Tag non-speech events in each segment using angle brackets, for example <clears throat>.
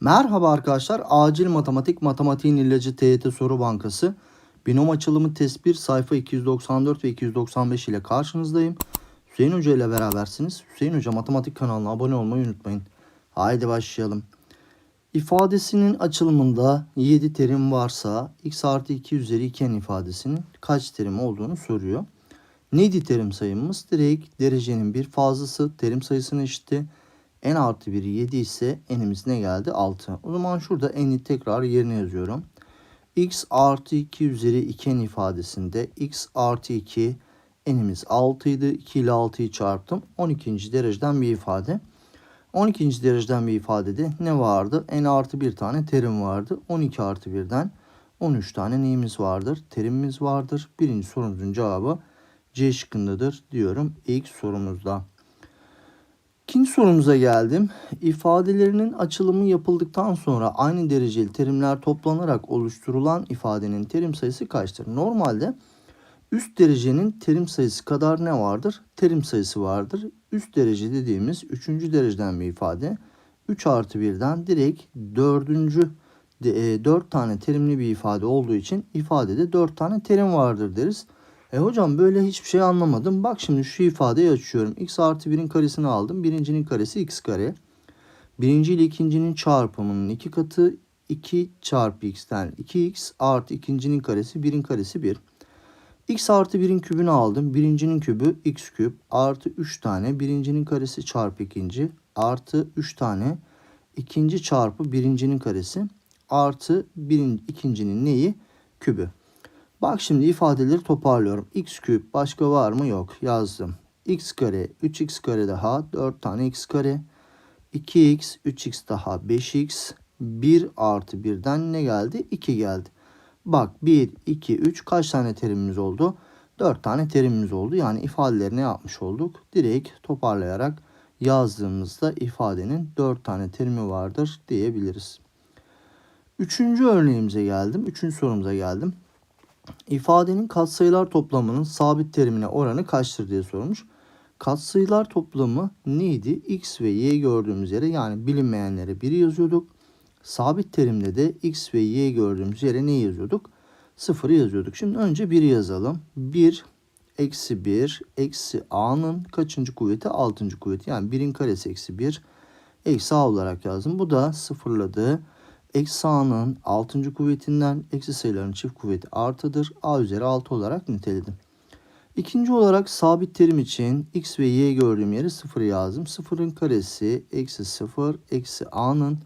Merhaba arkadaşlar. Acil Matematik Matematiğin İllacı TYT Soru Bankası. Binom açılımı test 1 sayfa 294 ve 295 ile karşınızdayım. Hüseyin Hoca ile berabersiniz. Hüseyin Hoca Matematik kanalına abone olmayı unutmayın. Haydi başlayalım. İfadesinin açılımında 7 terim varsa x artı 2 üzeri 2n ifadesinin kaç terim olduğunu soruyor. Neydi terim sayımız? Direkt derecenin bir fazlası terim sayısına eşitti. N artı 1 7 ise n'imiz ne geldi? 6. O zaman şurada n'i tekrar yerine yazıyorum. x artı 2 üzeri 2n ifadesinde x artı 2 n'imiz 6 idi. 2 ile 6'yı çarptım. 12. dereceden bir ifade. 12. dereceden bir ifadede ne vardı? n artı bir tane terim vardı. 12 artı 1'den 13 tane neyimiz vardır? Terimimiz vardır. Birinci sorumuzun cevabı C şıkkındadır diyorum ilk sorumuzda. İkinci sorumuza geldim. İfadelerinin açılımı yapıldıktan sonra aynı dereceli terimler toplanarak oluşturulan ifadenin terim sayısı kaçtır? Normalde üst derecenin terim sayısı kadar ne vardır? Terim sayısı vardır. Üst derece dediğimiz 3. dereceden bir ifade. 3 artı 1'den direkt 4. 4 tane terimli bir ifade olduğu için ifadede 4 tane terim vardır deriz. E hocam böyle hiçbir şey anlamadım. Bak şimdi şu ifadeyi açıyorum. x artı 1'in karesini aldım. Birincinin karesi x kare. Birinci ile ikincinin çarpımının iki katı 2 çarpı x'ten 2x artı ikincinin karesi 1'in karesi 1. x artı 1'in kübünü aldım. Birincinin kübü x küp artı 3 tane birincinin karesi çarpı ikinci artı 3 tane ikinci çarpı birincinin karesi artı birin, ikincinin neyi? Kübü. Bak şimdi ifadeleri toparlıyorum. x küp başka var mı? Yok. Yazdım. x kare 3x kare daha 4 tane x kare. 2x 3x daha 5x 1 artı 1'den ne geldi? 2 geldi. Bak 1, 2, 3 kaç tane terimimiz oldu? 4 tane terimimiz oldu. Yani ifadeleri ne yapmış olduk? Direkt toparlayarak yazdığımızda ifadenin 4 tane terimi vardır diyebiliriz. Üçüncü örneğimize geldim. Üçüncü sorumuza geldim. İfadenin katsayılar toplamının sabit terimine oranı kaçtır diye sormuş. Katsayılar toplamı neydi? X ve Y gördüğümüz yere yani bilinmeyenlere 1'i yazıyorduk. Sabit terimde de X ve Y gördüğümüz yere ne yazıyorduk? 0'ı yazıyorduk. Şimdi önce 1'i yazalım. 1 eksi 1 eksi A'nın kaçıncı kuvveti? 6. kuvveti. Yani 1'in karesi eksi 1 eksi A olarak yazdım. Bu da sıfırladı. Eksi a'nın 6. kuvvetinden eksi sayıların çift kuvveti artıdır. a üzeri 6 olarak niteledim. İkinci olarak sabit terim için x ve y gördüğüm yere 0 yazdım. 0'ın karesi eksi 0 eksi a'nın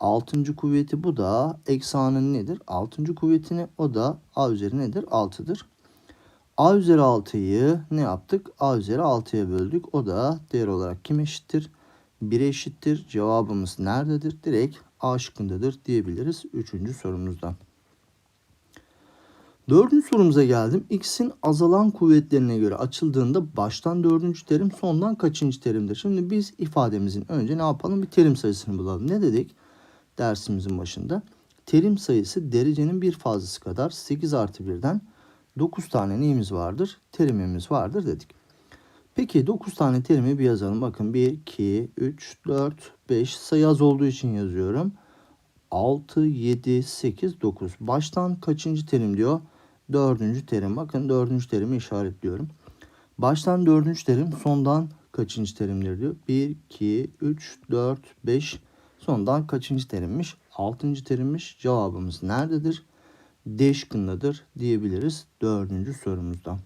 6. kuvveti bu da eksi a'nın nedir? 6. kuvvetini o da a üzeri nedir? 6'dır. a üzeri 6'yı ne yaptık? a üzeri 6'ya böldük. O da değer olarak kim eşittir? 1'e eşittir. Cevabımız nerededir? Direkt A şıkkındadır diyebiliriz. Üçüncü sorumuzdan. Dördüncü sorumuza geldim. X'in azalan kuvvetlerine göre açıldığında baştan dördüncü terim sondan kaçıncı terimdir? Şimdi biz ifademizin önce ne yapalım? Bir terim sayısını bulalım. Ne dedik dersimizin başında? Terim sayısı derecenin bir fazlası kadar 8 artı 1'den 9 tane neyimiz vardır? Terimimiz vardır dedik. Peki 9 tane terimi bir yazalım. Bakın 1, 2, 3, 4, 5 sayı az olduğu için yazıyorum. 6, 7, 8, 9. Baştan kaçıncı terim diyor? Dördüncü terim. Bakın dördüncü terimi işaretliyorum. Baştan dördüncü terim sondan kaçıncı terimdir diyor. 1, 2, 3, 4, 5 sondan kaçıncı terimmiş? Altıncı terimmiş. Cevabımız nerededir? D şıkkındadır diyebiliriz dördüncü sorumuzda.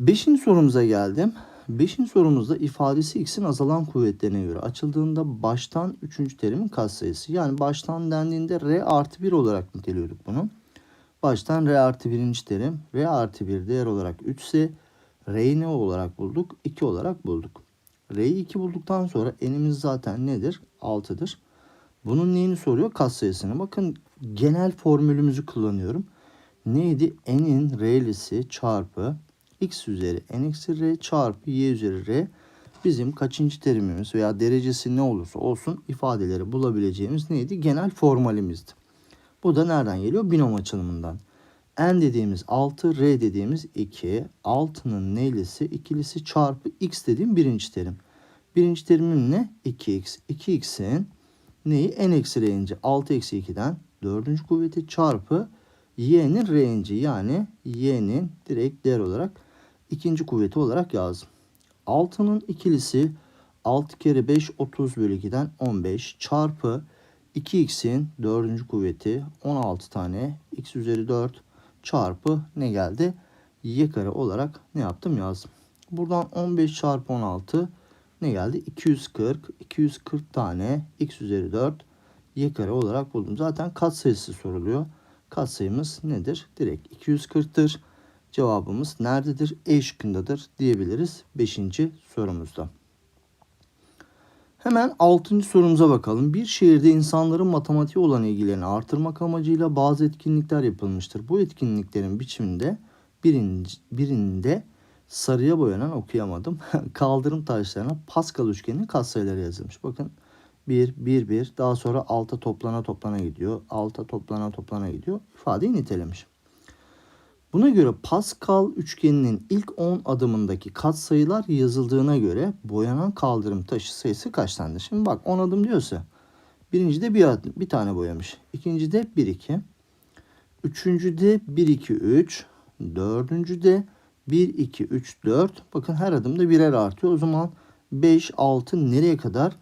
Beşinci sorumuza geldim. Beşinci sorumuzda ifadesi x'in azalan kuvvetlerine göre açıldığında baştan üçüncü terimin katsayısı. Yani baştan dendiğinde r artı 1 olarak niteliyorduk bunu. Baştan r artı birinci terim. r artı 1 değer olarak 3 ise r'yi ne olarak bulduk? 2 olarak bulduk. r'yi 2 bulduktan sonra n'imiz zaten nedir? 6'dır. Bunun neyini soruyor? Katsayısını. Bakın genel formülümüzü kullanıyorum. Neydi? n'in r'lisi çarpı x üzeri n eksi r çarpı y üzeri r bizim kaçıncı terimimiz veya derecesi ne olursa olsun ifadeleri bulabileceğimiz neydi? Genel formalimizdi. Bu da nereden geliyor? Binom açılımından. n dediğimiz 6, r dediğimiz 2. 6'nın neylisi? ikilisi çarpı x dediğim birinci terim. Birinci terimim ne? 2x. 2x'in neyi? n eksi r'inci 6 eksi 2'den dördüncü kuvveti çarpı y'nin r'inci yani y'nin direkt değer olarak ikinci kuvveti olarak yazdım. 6'nın ikilisi 6 kere 5 30 bölü 2'den 15 çarpı 2x'in dördüncü kuvveti 16 tane x üzeri 4 çarpı ne geldi? y kare olarak ne yaptım yazdım. Buradan 15 çarpı 16 ne geldi? 240. 240 tane x üzeri 4 y kare olarak buldum. Zaten katsayısı soruluyor. Katsayımız nedir? Direkt 240'tır. Cevabımız nerededir? E şıkkındadır diyebiliriz 5. sorumuzda. Hemen 6. sorumuza bakalım. Bir şehirde insanların matematiğe olan ilgilerini artırmak amacıyla bazı etkinlikler yapılmıştır. Bu etkinliklerin biçiminde birinci, birinde sarıya boyanan okuyamadım. <laughs> Kaldırım taşlarına Pascal üçgeninin katsayıları yazılmış. Bakın 1, 1, 1 daha sonra alta toplana toplana gidiyor. Alta toplana toplana gidiyor. İfadeyi nitelemiş. Buna göre Pascal üçgeninin ilk 10 adımındaki katsayılar yazıldığına göre boyanan kaldırım taşı sayısı kaçtandır? Şimdi bak 10 adım diyorsa birincide bir, adım, bir tane boyamış. İkincide 1, 2. Üçüncüde 1, 2, 3. Dördüncüde 1, 2, 3, 4. Bakın her adımda birer artıyor. O zaman 5, 6 nereye kadar?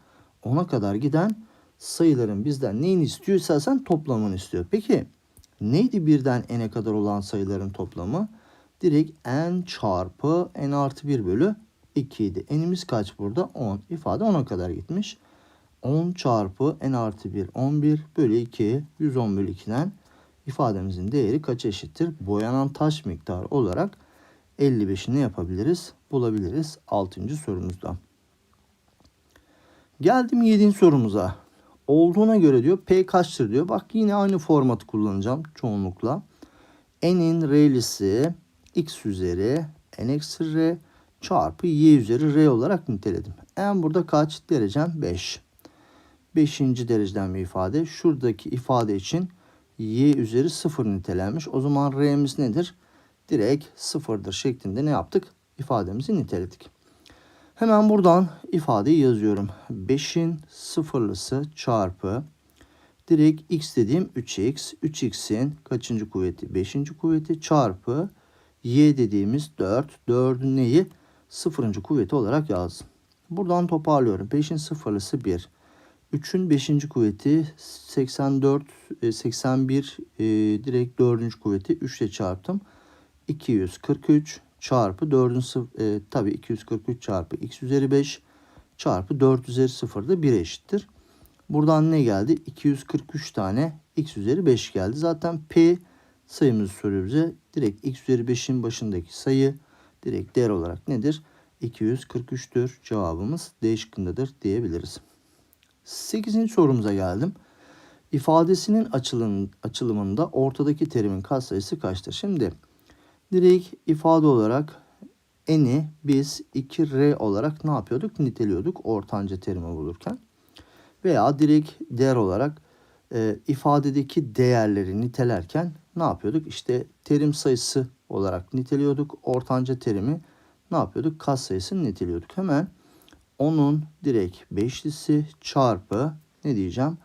10'a kadar giden sayıların bizden neyini istiyor istersen toplamını istiyor. Peki neydi birden n'e kadar olan sayıların toplamı? Direkt n çarpı n artı 1 bölü 2 idi. n'imiz kaç burada? 10. İfade 10'a kadar gitmiş. 10 çarpı n artı 1 11 bölü 2 110 bölü 2'den ifademizin değeri kaç eşittir? Boyanan taş miktarı olarak 55'i ne yapabiliriz? Bulabiliriz 6. sorumuzda. Geldim 7. sorumuza. Olduğuna göre diyor P kaçtır diyor. Bak yine aynı formatı kullanacağım çoğunlukla. N'in R'lisi x üzeri n eksi R çarpı y üzeri R olarak niteledim. N burada kaç? Derecem 5. 5. dereceden bir ifade. Şuradaki ifade için y üzeri 0 nitelenmiş. O zaman R'miz nedir? Direkt 0'dır şeklinde ne yaptık? İfademizi niteledik. Hemen buradan ifadeyi yazıyorum. 5'in sıfırlısı çarpı direkt x dediğim 3x. 3x'in kaçıncı kuvveti? 5. kuvveti çarpı y dediğimiz 4. 4'ün neyi? 0. kuvveti olarak yazdım. Buradan toparlıyorum. 5'in sıfırlısı 1. 3'ün 5. kuvveti 84, 81 e, direkt 4. kuvveti 3 ile çarptım. 243 çarpı 4'ün e, tabi 243 çarpı x üzeri 5 çarpı 4 üzeri 0 da 1 eşittir. Buradan ne geldi? 243 tane x üzeri 5 geldi. Zaten p sayımızı soruyor bize. Direkt x üzeri 5'in başındaki sayı direkt değer olarak nedir? 243'tür. Cevabımız D şıkkındadır diyebiliriz. 8. sorumuza geldim. İfadesinin açılım, açılımında ortadaki terimin katsayısı kaçtır? Şimdi direkt ifade olarak n'i biz 2r olarak ne yapıyorduk? Niteliyorduk ortanca terimi bulurken. Veya direkt değer olarak e, ifadedeki değerleri nitelerken ne yapıyorduk? İşte terim sayısı olarak niteliyorduk. Ortanca terimi ne yapıyorduk? Kat sayısını niteliyorduk. Hemen onun direkt beşlisi çarpı ne diyeceğim?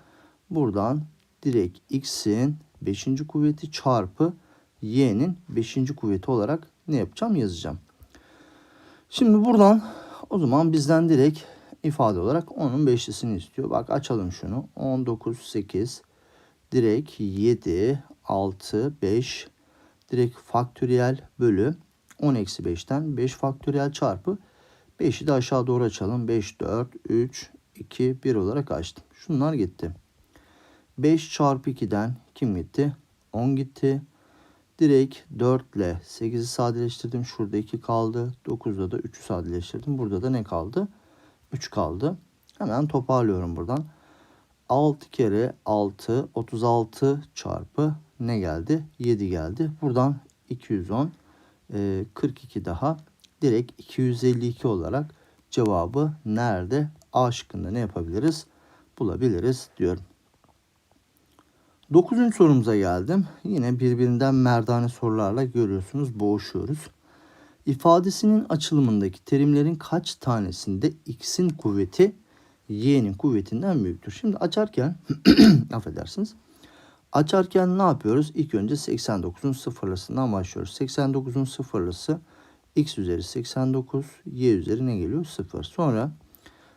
Buradan direkt x'in 5. kuvveti çarpı y'nin 5. kuvveti olarak ne yapacağım yazacağım. Şimdi buradan o zaman bizden direkt ifade olarak onun beşlisini istiyor. Bak açalım şunu. 19, 8, direkt 7, 6, 5, direkt faktöriyel bölü 10 eksi 5'ten 5 faktöriyel çarpı 5'i de aşağı doğru açalım. 5, 4, 3, 2, 1 olarak açtım. Şunlar gitti. 5 çarpı 2'den kim gitti? 10 gitti. Direkt 4 ile 8'i sadeleştirdim. Şurada 2 kaldı. 9'da da 3'ü sadeleştirdim. Burada da ne kaldı? 3 kaldı. Hemen toparlıyorum buradan. 6 kere 6 36 çarpı ne geldi? 7 geldi. Buradan 210 42 daha direkt 252 olarak cevabı nerede? A şıkkında ne yapabiliriz? Bulabiliriz diyorum. Dokuzuncu sorumuza geldim. Yine birbirinden merdane sorularla görüyorsunuz boğuşuyoruz. İfadesinin açılımındaki terimlerin kaç tanesinde x'in kuvveti y'nin kuvvetinden büyüktür. Şimdi açarken <clears throat> affedersiniz. Açarken ne yapıyoruz? İlk önce 89'un sıfırlısından başlıyoruz. 89'un sıfırlısı x üzeri 89, y üzeri ne geliyor? 0. Sonra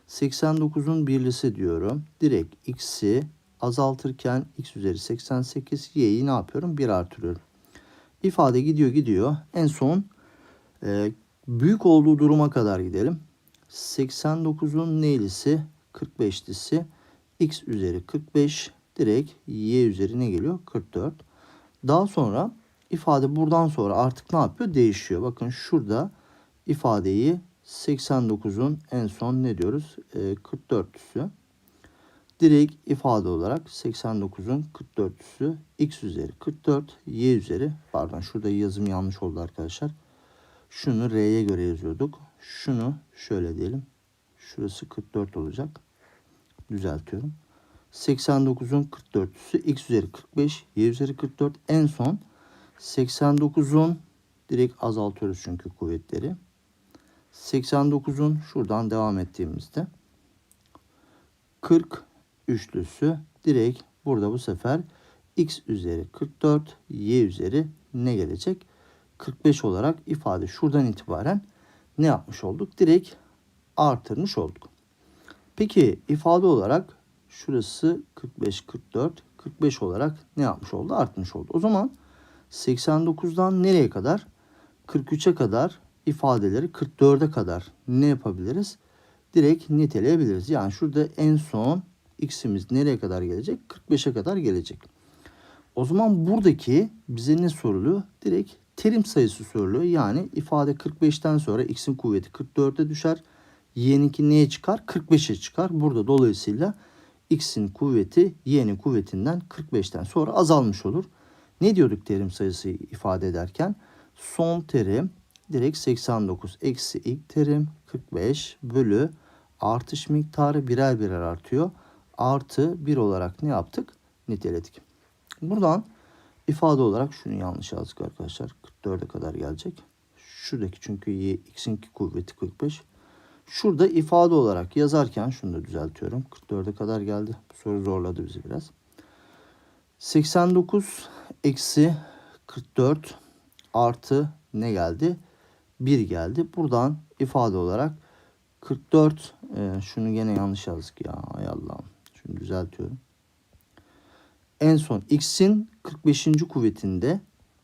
89'un birlisi diyorum. Direkt x'i azaltırken x üzeri 88, y'yi ne yapıyorum? 1 artırıyorum. İfade gidiyor gidiyor. En son e, büyük olduğu duruma kadar gidelim. 89'un neylisi? 45'lisi. x üzeri 45 direkt y üzeri ne geliyor? 44. Daha sonra ifade buradan sonra artık ne yapıyor? Değişiyor. Bakın şurada ifadeyi 89'un en son ne diyoruz? E, 44'lüsü. Direkt ifade olarak 89'un 44'lüsü x üzeri 44 y üzeri pardon şurada yazım yanlış oldu arkadaşlar. Şunu r'ye göre yazıyorduk. Şunu şöyle diyelim. Şurası 44 olacak. Düzeltiyorum. 89'un 44'lüsü x üzeri 45 y üzeri 44 en son 89'un direkt azaltıyoruz çünkü kuvvetleri. 89'un şuradan devam ettiğimizde 40 üçlüsü direkt burada bu sefer x üzeri 44 y üzeri ne gelecek? 45 olarak ifade şuradan itibaren ne yapmış olduk? Direkt artırmış olduk. Peki ifade olarak şurası 45 44 45 olarak ne yapmış oldu? Artmış oldu. O zaman 89'dan nereye kadar? 43'e kadar ifadeleri 44'e kadar ne yapabiliriz? Direkt niteleyebiliriz. Yani şurada en son x'imiz nereye kadar gelecek? 45'e kadar gelecek. O zaman buradaki bize ne soruluyor? Direkt terim sayısı soruluyor. Yani ifade 45'ten sonra x'in kuvveti 44'e düşer. Y'ninki neye çıkar? 45'e çıkar. Burada dolayısıyla x'in kuvveti y'nin kuvvetinden 45'ten sonra azalmış olur. Ne diyorduk terim sayısı ifade ederken? Son terim direkt 89 eksi ilk terim 45 bölü artış miktarı birer birer artıyor. Artı 1 olarak ne yaptık? Niteledik. Buradan ifade olarak şunu yanlış yazdık arkadaşlar. 44'e kadar gelecek. Şuradaki çünkü y, x'in kuvveti 45. Şurada ifade olarak yazarken şunu da düzeltiyorum. 44'e kadar geldi. Bu soru zorladı bizi biraz. 89 eksi 44 artı ne geldi? 1 geldi. Buradan ifade olarak 44 e, şunu gene yanlış yazdık ya. Ay Allah'ım. Şunu düzeltiyorum. En son x'in 45. kuvvetinde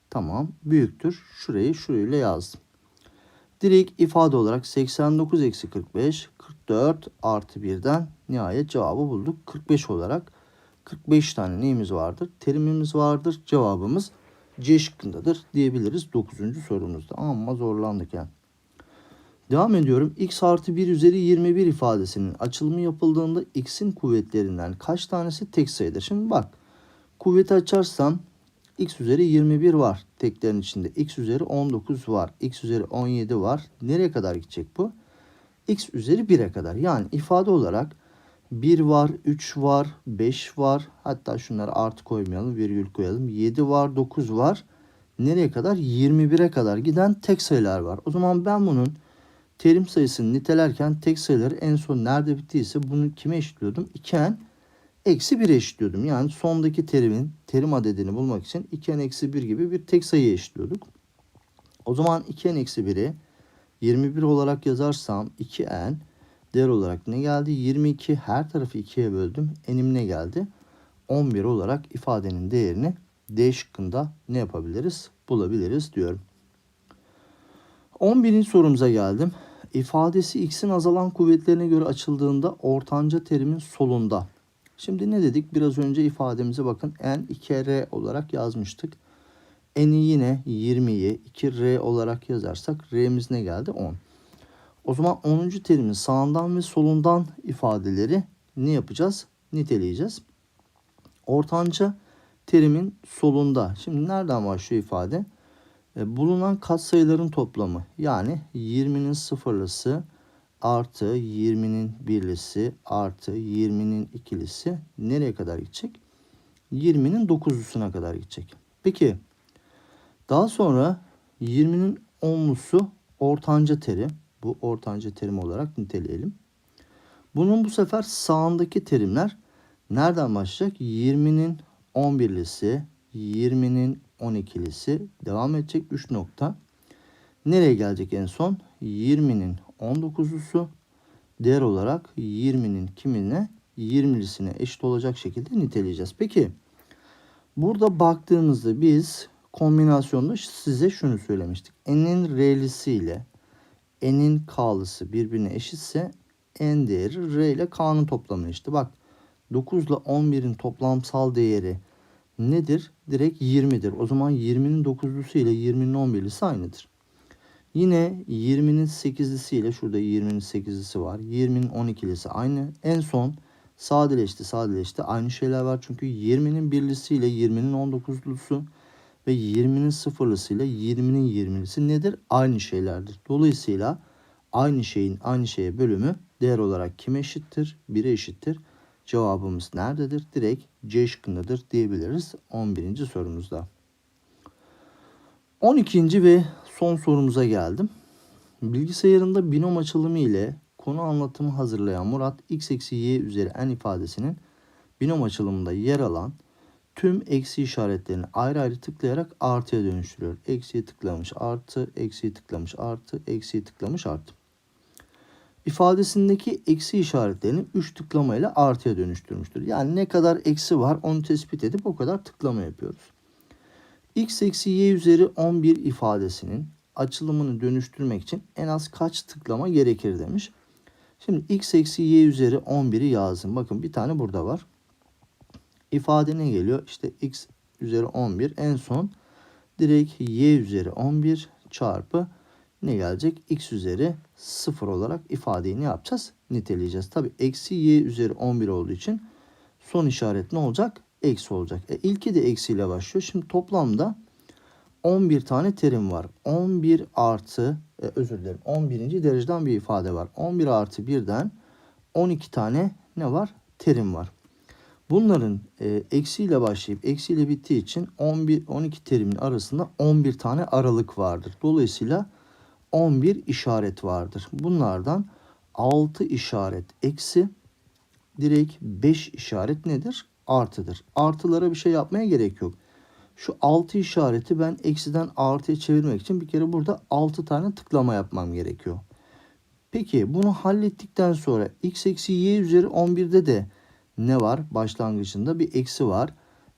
tamam büyüktür. Şurayı şurayla yazdım. Direkt ifade olarak 89 eksi 45 44 artı 1'den nihayet cevabı bulduk. 45 olarak 45 tane neyimiz vardır? Terimimiz vardır. Cevabımız C şıkkındadır diyebiliriz 9. sorumuzda. Ama zorlandık yani. Devam ediyorum. x artı 1 üzeri 21 ifadesinin açılımı yapıldığında x'in kuvvetlerinden kaç tanesi tek sayıdır? Şimdi bak kuvveti açarsam x üzeri 21 var teklerin içinde. x üzeri 19 var. x üzeri 17 var. Nereye kadar gidecek bu? x üzeri 1'e kadar. Yani ifade olarak 1 var, 3 var, 5 var. Hatta şunları artı koymayalım, virgül koyalım. 7 var, 9 var. Nereye kadar? 21'e kadar giden tek sayılar var. O zaman ben bunun terim sayısını nitelerken tek sayıları en son nerede bittiyse bunu kime eşitliyordum? 2n eksi 1 eşitliyordum. Yani sondaki terimin terim adedini bulmak için 2n eksi 1 gibi bir tek sayı eşitliyorduk. O zaman 2n eksi 1'i 21 olarak yazarsam 2n değer olarak ne geldi? 22 her tarafı 2'ye böldüm. N'im ne geldi? 11 olarak ifadenin değerini D şıkkında ne yapabiliriz? Bulabiliriz diyorum. 11. sorumuza geldim. İfadesi x'in azalan kuvvetlerine göre açıldığında ortanca terimin solunda. Şimdi ne dedik? Biraz önce ifademize bakın n 2r olarak yazmıştık. n'i yine 20'yi 2r olarak yazarsak r'miz ne geldi? 10. O zaman 10. terimin sağından ve solundan ifadeleri ne yapacağız? Niteleyeceğiz. Ortanca terimin solunda. Şimdi nereden başlıyor ifade? E, bulunan katsayıların toplamı. Yani 20'nin sıfırlısı artı 20'nin birlisi artı 20'nin ikilisi nereye kadar gidecek? 20'nin 9'lusuna kadar gidecek. Peki daha sonra 20'nin 10'lusu ortanca terim. Bu ortanca terim olarak niteleyelim. Bunun bu sefer sağındaki terimler nereden başlayacak? 20'nin 11'lisi, 20'nin 12'lisi devam edecek 3 nokta. Nereye gelecek en son? 20'nin 19'lusu değer olarak 20'nin kimine 20'lisine eşit olacak şekilde niteleyeceğiz. Peki burada baktığımızda biz kombinasyonda size şunu söylemiştik. N'in R'lisi ile N'in K'lısı birbirine eşitse N değeri R ile K'nın toplamı işte. Bak 9 ile 11'in toplamsal değeri nedir? Direkt 20'dir. O zaman 20'nin 9'lusu ile 20'nin 11'lisi aynıdır. Yine 20'nin 8'lisi ile şurada 20'nin 8'lisi var. 20'nin 12'lisi aynı. En son sadeleşti sadeleşti. Aynı şeyler var çünkü 20'nin birlisi ile 20'nin 19'lusu ve 20'nin sıfırlısı ile 20'nin 20'lisi nedir? Aynı şeylerdir. Dolayısıyla aynı şeyin aynı şeye bölümü değer olarak kime eşittir? 1'e eşittir. Cevabımız nerededir? Direkt C şıkkındadır diyebiliriz 11. sorumuzda. 12. ve son sorumuza geldim. Bilgisayarında binom açılımı ile konu anlatımı hazırlayan Murat x eksi y üzeri n ifadesinin binom açılımında yer alan tüm eksi işaretlerini ayrı ayrı tıklayarak artıya dönüştürüyor. Eksiye tıklamış artı, eksiye tıklamış artı, eksiye tıklamış artı. İfadesindeki eksi işaretlerini 3 tıklamayla artıya dönüştürmüştür. Yani ne kadar eksi var onu tespit edip o kadar tıklama yapıyoruz. x eksi y üzeri 11 ifadesinin açılımını dönüştürmek için en az kaç tıklama gerekir demiş. Şimdi x eksi y üzeri 11'i yazdım. Bakın bir tane burada var. İfade ne geliyor? İşte x üzeri 11 en son direkt y üzeri 11 çarpı ne gelecek? x üzeri 0 olarak ifadeyi ne yapacağız? Niteleyeceğiz. Tabi eksi y üzeri 11 olduğu için son işaret ne olacak? Eksi olacak. E, ilki de eksiyle başlıyor. Şimdi toplamda 11 tane terim var. 11 artı e, özür dilerim 11. dereceden bir ifade var. 11 artı 1'den 12 tane ne var? Terim var. Bunların e, eksiyle başlayıp eksiyle bittiği için 11 12 terimin arasında 11 tane aralık vardır. Dolayısıyla 11 işaret vardır. Bunlardan 6 işaret eksi direkt 5 işaret nedir? Artıdır. Artılara bir şey yapmaya gerek yok. Şu 6 işareti ben eksiden artıya çevirmek için bir kere burada 6 tane tıklama yapmam gerekiyor. Peki bunu hallettikten sonra x eksi y üzeri 11'de de ne var? Başlangıcında bir eksi var.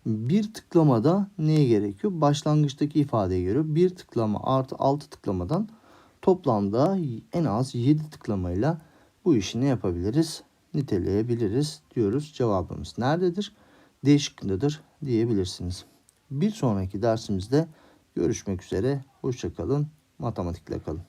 Bir tıklamada neye gerekiyor? Başlangıçtaki ifadeye göre bir tıklama artı 6 tıklamadan toplamda en az 7 tıklamayla bu işi ne yapabiliriz? Niteleyebiliriz diyoruz. Cevabımız nerededir? D şıkkındadır diyebilirsiniz. Bir sonraki dersimizde görüşmek üzere. Hoşçakalın. Matematikle kalın.